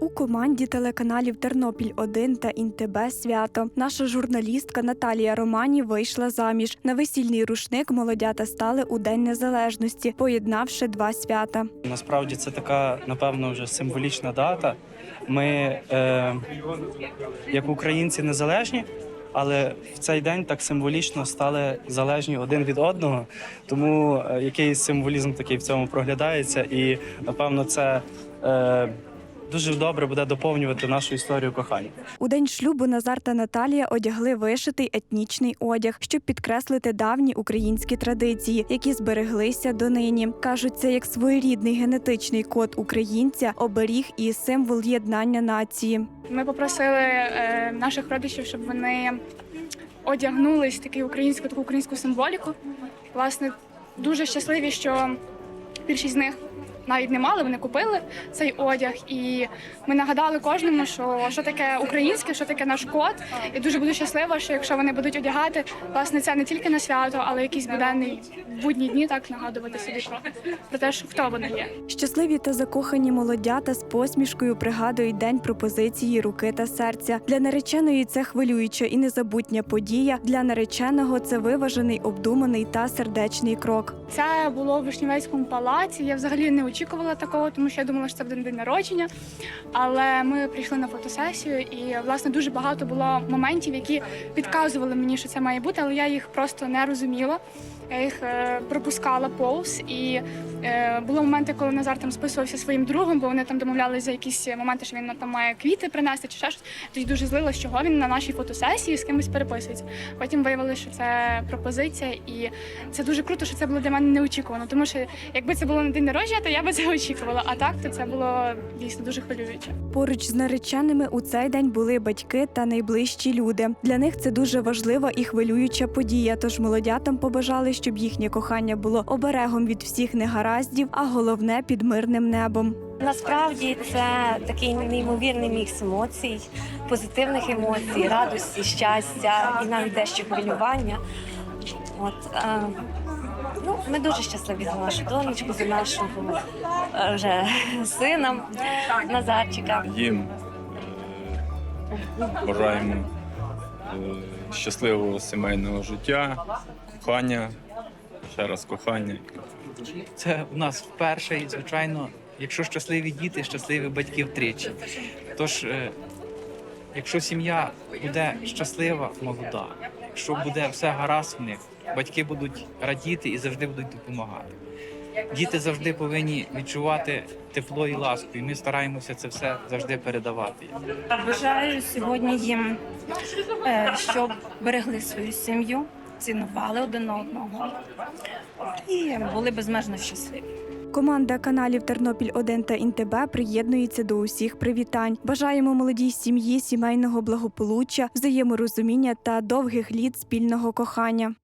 У команді телеканалів Тернопіль 1 та Інтеб свято наша журналістка Наталія Романі вийшла заміж. На весільний рушник молодята стали у День Незалежності, поєднавши два свята. Насправді це така, напевно, вже символічна дата. Ми, е, як українці, незалежні, але в цей день так символічно стали залежні один від одного. Тому е, якийсь символізм такий в цьому проглядається, і напевно це е, дуже добре буде доповнювати нашу історію кохання. У день шлюбу Назар та Наталія одягли вишитий етнічний одяг, щоб підкреслити давні українські традиції, які збереглися донині. кажуть, це як своєрідний генетичний код українця, оберіг і символ єднання нації. Ми попросили е, наших родичів, щоб вони одягнулись в таку українську таку українську символіку. Власне, дуже щасливі, що більшість з них навіть не мали, вони купили цей одяг. І ми нагадали кожному, що, що таке українське, що таке наш код. І дуже буду щаслива, що якщо вони будуть одягати, власне, це не тільки на свято, але якісь буденний будні дні так нагадувати собі про, про те, що хто вони є. Щасливі та закохані молодята з посмішкою пригадують день пропозиції руки та серця. Для нареченої це хвилююча і незабутня подія. Для нареченого це виважений, обдуманий та сердечний крок. Це було в Вишнівецькому палаці. Я взагалі не очікувала такого, тому що я думала, що це буде день народження. Але ми прийшли на фотосесію, і власне дуже багато було моментів, які підказували мені, що це має бути, але я їх просто не розуміла. Я їх е, пропускала повз. І е, були моменти, коли Назар там списувався своїм другом, бо вони там домовлялися за якісь моменти, що він там має квіти принести чи ще щось. Тоді дуже злилась, чого він на нашій фотосесії з кимось переписується. Потім виявилося, що це пропозиція, і це дуже круто, що це було для мене неочікувано. Тому що якби це було на день народження, то я би це очікувала. А так то це було дійсно дуже хвилююче. Поруч з нареченими у цей день були батьки та найближчі люди. Для них це дуже важлива і хвилююча подія. Тож молодятам побажали, щоб їхнє кохання було оберегом від всіх негараздів, а головне під мирним небом. Насправді це такий неймовірний мікс емоцій, позитивних емоцій, радості, щастя і навіть дещо хвилювання. От, е, ну, ми дуже щасливі за нашу донечку, за нашого е, вже сина Назарчика. їм е, бажаємо е, щасливого сімейного життя, кохання, ще раз кохання. Це у нас вперше, і звичайно, якщо щасливі діти, щасливі батьки втричі. Тож, е, якщо сім'я буде щаслива, молода, якщо буде все гаразд в них, батьки будуть радіти і завжди будуть допомагати. Діти завжди повинні відчувати тепло і ласку, і ми стараємося це все завжди передавати. Бажаю сьогодні їм, е, щоб берегли свою сім'ю, цінували один одного і були безмежно щасливі. Команда каналів Тернопіль 1 та Інтеб приєднується до усіх привітань. Бажаємо молодій сім'ї, сімейного благополуччя, взаєморозуміння та довгих літ спільного кохання.